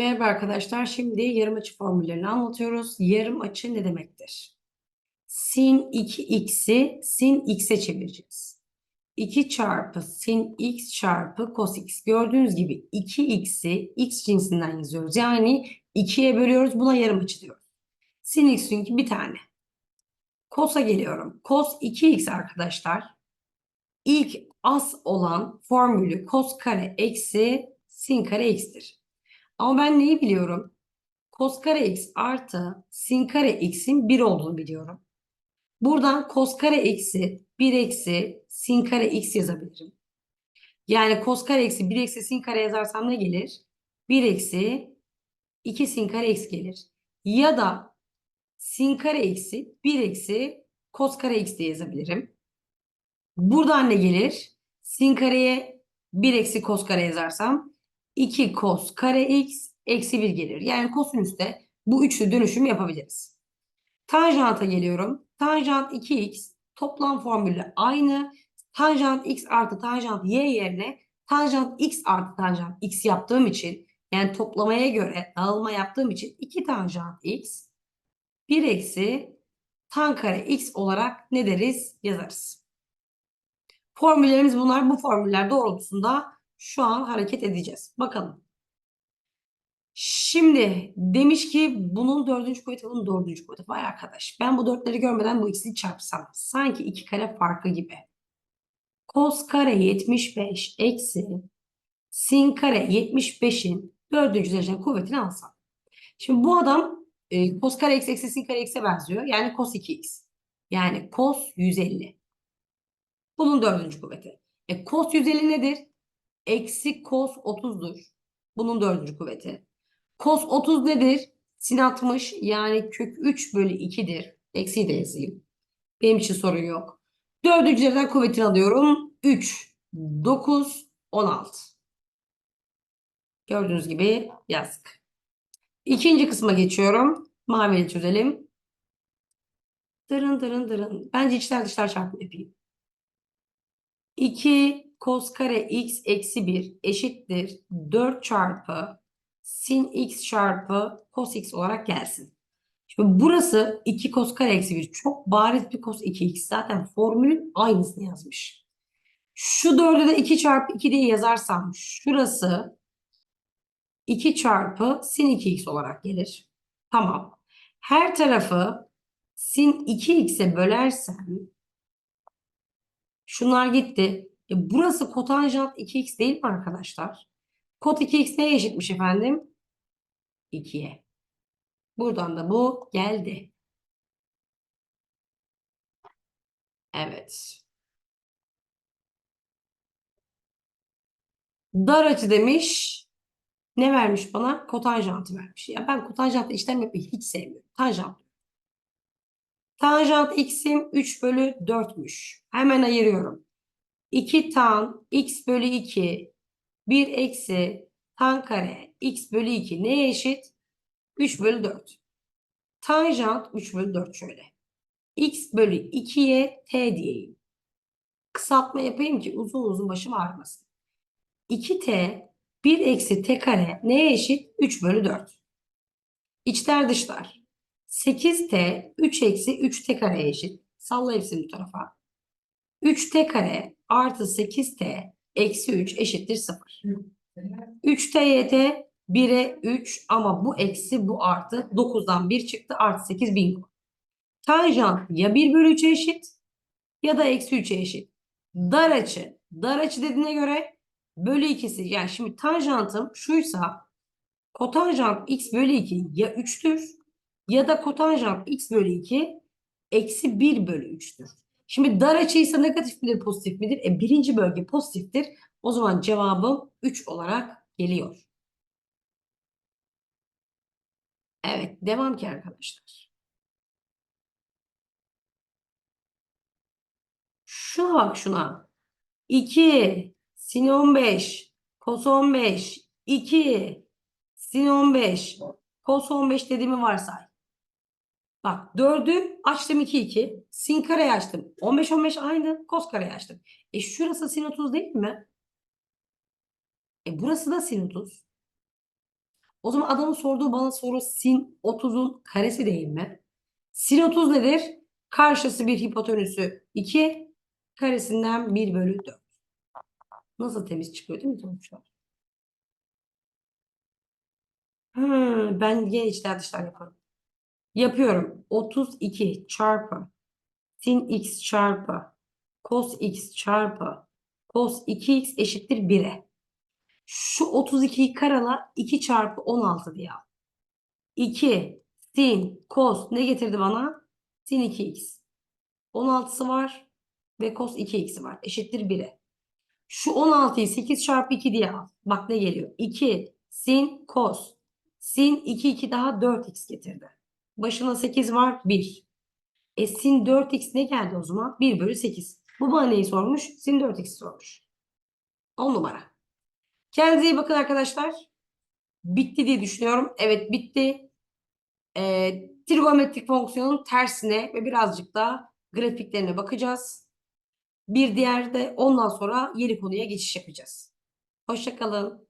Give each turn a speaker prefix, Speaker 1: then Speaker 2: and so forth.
Speaker 1: Merhaba arkadaşlar. Şimdi yarım açı formüllerini anlatıyoruz. Yarım açı ne demektir? Sin 2x'i sin x'e çevireceğiz. 2 çarpı sin x çarpı cos x. Gördüğünüz gibi 2x'i x cinsinden yazıyoruz. Yani 2'ye bölüyoruz. Buna yarım açı diyoruz. Sin x çünkü bir tane. Cos'a geliyorum. Cos 2x arkadaşlar. İlk as olan formülü cos kare eksi sin kare x'tir. Ama ben neyi biliyorum? Cos kare x artı sin kare x'in 1 olduğunu biliyorum. Buradan cos kare eksi 1 eksi sin kare x yazabilirim. Yani cos kare eksi 1 eksi sin kare yazarsam ne gelir? 1 eksi 2 sin kare x gelir. Ya da sin kare eksi 1 eksi cos kare x diye yazabilirim. Buradan ne gelir? Sin kareye 1 eksi cos kare yazarsam 2 cos kare x eksi 1 gelir. Yani kosinüste bu üçlü dönüşüm yapabiliriz. Tanjanta geliyorum. Tanjant 2x toplam formülü aynı. Tanjant x artı tanjant y yerine tanjant x artı tanjant x yaptığım için yani toplamaya göre dağılma yaptığım için 2 tanjant x 1 eksi tan kare x olarak ne deriz yazarız. Formüllerimiz bunlar. Bu formüller doğrultusunda şu an hareket edeceğiz. Bakalım. Şimdi demiş ki bunun dördüncü kuvveti bunun dördüncü kuvveti. Vay arkadaş ben bu dörtleri görmeden bu ikisini çarpsam sanki iki kare farkı gibi. Cos kare 75 eksi sin kare 75'in dördüncü dereceden kuvvetini alsam. Şimdi bu adam e, cos kare eksi eksi sin kare x'e benziyor. Yani cos 2x. Yani cos 150. Bunun dördüncü kuvveti. E, cos 150 nedir? Eksi cos 30'dur. Bunun dördüncü kuvveti. Cos 30 nedir? Sin 60 yani kök 3 bölü 2'dir. Eksiyi de yazayım. Benim için sorun yok. Dördüncü dereceden kuvvetini alıyorum. 3, 9, 16. Gördüğünüz gibi yazdık. İkinci kısma geçiyorum. Maviyle çözelim. Dırın dırın dırın. Bence içler dışlar çarpımı yapayım. 2 cos kare x eksi 1 eşittir 4 çarpı sin x çarpı cos x olarak gelsin. Şimdi burası 2 cos kare eksi 1 çok bariz bir cos 2x zaten formülün aynısını yazmış. Şu 4'ü de 2 çarpı 2 diye yazarsam şurası 2 çarpı sin 2x olarak gelir. Tamam. Her tarafı sin 2x'e bölersem Şunlar gitti. E burası kotanjant 2x değil mi arkadaşlar? Kot 2x neye eşitmiş efendim? 2'ye. Buradan da bu geldi. Evet. Dar açı demiş. Ne vermiş bana? Kotanjantı vermiş. Ya ben kotanjantla işlem yapmayı hiç sevmiyorum. Tanjant. Tanjant x'im 3 bölü 4'müş. Hemen ayırıyorum. 2 tan x bölü 2 1 eksi tan kare x bölü 2 neye eşit? 3 bölü 4. Tanjant 3 bölü 4 şöyle. x bölü 2'ye t diyeyim. Kısaltma yapayım ki uzun uzun başım ağrımasın. 2t 1 eksi t kare neye eşit? 3 bölü 4. İçler dışlar. 8t 3 eksi 3t kare eşit. Salla hepsini bu tarafa. 3t kare artı 8t eksi 3 eşittir 0. 3t'ye 1'e 3 ama bu eksi bu artı 9'dan 1 çıktı artı 8 bingo. Tanjant ya 1 bölü 3'e eşit ya da eksi 3'e eşit. Dar açı. Dar açı dediğine göre bölü ikisi yani şimdi tanjantım şuysa kotanjant x bölü 2 ya 3'tür ya da kotanjant x bölü 2 eksi 1 bölü 3'tür. Şimdi dar açıysa negatif midir pozitif midir? E, birinci bölge pozitiftir. O zaman cevabım 3 olarak geliyor. Evet devam ki arkadaşlar. Şuna bak şuna. 2 sin 15 cos 15 2 sin 15 cos 15 dediğimi varsay. Bak 4'ü açtım 2 2. Sin kareyi açtım. 15 15 aynı. Kos kareyi açtım. E şurası sin 30 değil mi? E burası da sin 30. O zaman adamın sorduğu bana soru sin 30'un karesi değil mi? Sin 30 nedir? Karşısı bir hipotenüsü 2, karesinden 1 bölü 4. Nasıl temiz çıkıyor değil mi sonuçlar? Hmm, ben yine içler dışlar yaparım. Yapıyorum. 32 çarpı sin x çarpı cos x çarpı cos 2x eşittir 1'e. Şu 32'yi karala 2 çarpı 16 diye al. 2 sin cos ne getirdi bana? Sin 2x. 16'sı var ve cos 2x'i var. Eşittir 1'e. Şu 16'yı 8 çarpı 2 diye al. Bak ne geliyor? 2 sin cos. Sin 2 2 daha 4x getirdi. Başına 8 var 1. E sin 4x ne geldi o zaman? 1 bölü 8. Bu bana neyi sormuş? Sin 4x sormuş. 10 numara. Kendinize iyi bakın arkadaşlar. Bitti diye düşünüyorum. Evet bitti. Ee, trigonometrik fonksiyonun tersine ve birazcık da grafiklerine bakacağız. Bir diğer de ondan sonra yeni konuya geçiş yapacağız. Hoşça kalın.